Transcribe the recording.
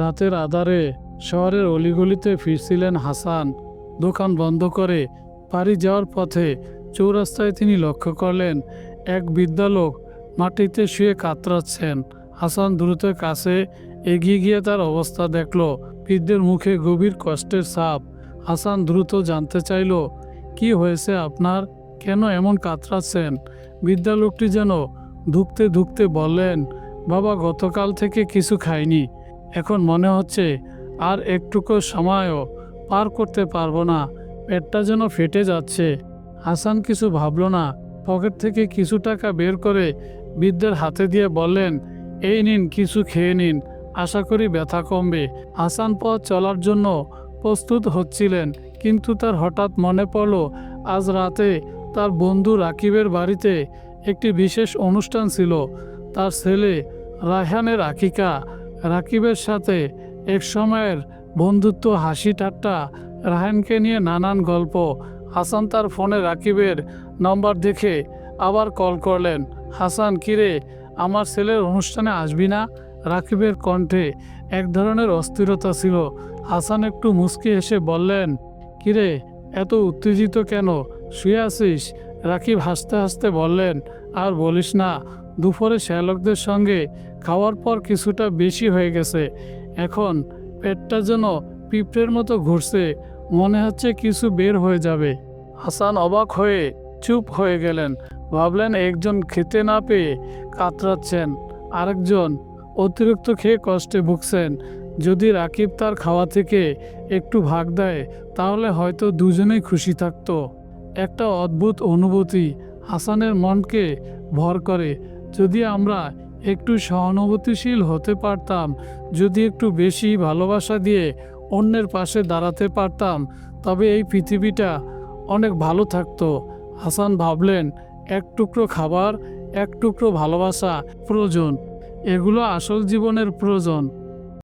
রাতের আধারে শহরের অলিগলিতে ফিরছিলেন হাসান। দোকান বন্ধ করে বাড়ি যাওয়ার পথে চৌরাস্তায় তিনি লক্ষ্য করলেন, এক বিদ্যালোক মাটিতে শুয়ে কাতরাচ্ছেন। হাসান দ্রুত কাছে এগিয়ে গিয়ে তার অবস্থা দেখল, বৃদ্ধের মুখে গভীর কষ্টের ছাপ। হাসান দ্রুত জানতে চাইল, কি হয়েছে আপনার? কেন এমন কাতরাচ্ছেন? বিদ্যালোকটি যেন ধুকতে ধুকতে বললেন, বাবা গতকাল থেকে কিছু খাইনি। এখন মনে হচ্ছে আর একটুকু সময়ও পার করতে পারব না। পেটটা যেন ফেটে যাচ্ছে। হাসান কিছু ভাবল না। পকেট থেকে কিছু টাকা বের করে বৃদ্ধের হাতে দিয়ে বললেন, এই নিন, কিছু খেয়ে নিন। আশা করি ব্যথা কমবে। হাসান পথ চলার জন্য প্রস্তুত হচ্ছিলেন, কিন্তু তার হঠাৎ মনে পড়ল, আজ রাতে তার বন্ধু রাকিবের বাড়িতে একটি বিশেষ অনুষ্ঠান ছিল। তার ছেলে রায়হানের আকিকা। রাকিবের সাথে এক সময়ের বন্ধুত্ব হাসি ঠাট্টা রায়হানকে নিয়ে নানান গল্প। হাসান তার ফোনে রাকিবের নম্বর দেখে আবার কল করলেন, হাসান কিরে আমার ছেলের অনুষ্ঠানে আসবি না? রাকিবের কণ্ঠে এক ধরনের অস্থিরতা ছিল। হাসান একটু মুচকি এসে বললেন কিরে এত উত্তেজিত কেন? শুয়ে আছিস? রাকিব হাসতে হাসতে বললেন, আর বলিস না, দুপুরে শ্যালকদের সঙ্গে খাওয়ার পর কিছুটা বেশি হয়ে গেছে। এখন পেটটা যেন পিঁপড়ের মতো ঘুরছে, মনে হচ্ছে কিছু বের হয়ে যাবে। হাসান অবাক হয়ে চুপ হয়ে গেলেন। ভাবলেন একজন খেতে না পেয়ে কাতরাচ্ছেন, আরেকজন অতিরিক্ত খেয়ে কষ্টে ভুগছেন। যদি রাকিব তার খাওয়া থেকে একটু ভাগ দেয়, তাহলে হয়তো দুজনেই খুশি থাকতো। একটা অদ্ভুত অনুভূতি হাসানের মনকে ভর করে। যদি আমরা একটু সহানুভূতিশীল হতে পারতাম, যদি একটু বেশি ভালোবাসা দিয়ে অন্যের পাশে দাঁড়াতে পারতাম, তবে এই পৃথিবীটা অনেক ভালো থাকতো। হাসান ভাবলেন, এক টুকরো খাবার, এক টুকরো ভালোবাসা প্রয়োজন। এগুলো আসল জীবনের প্রয়োজন।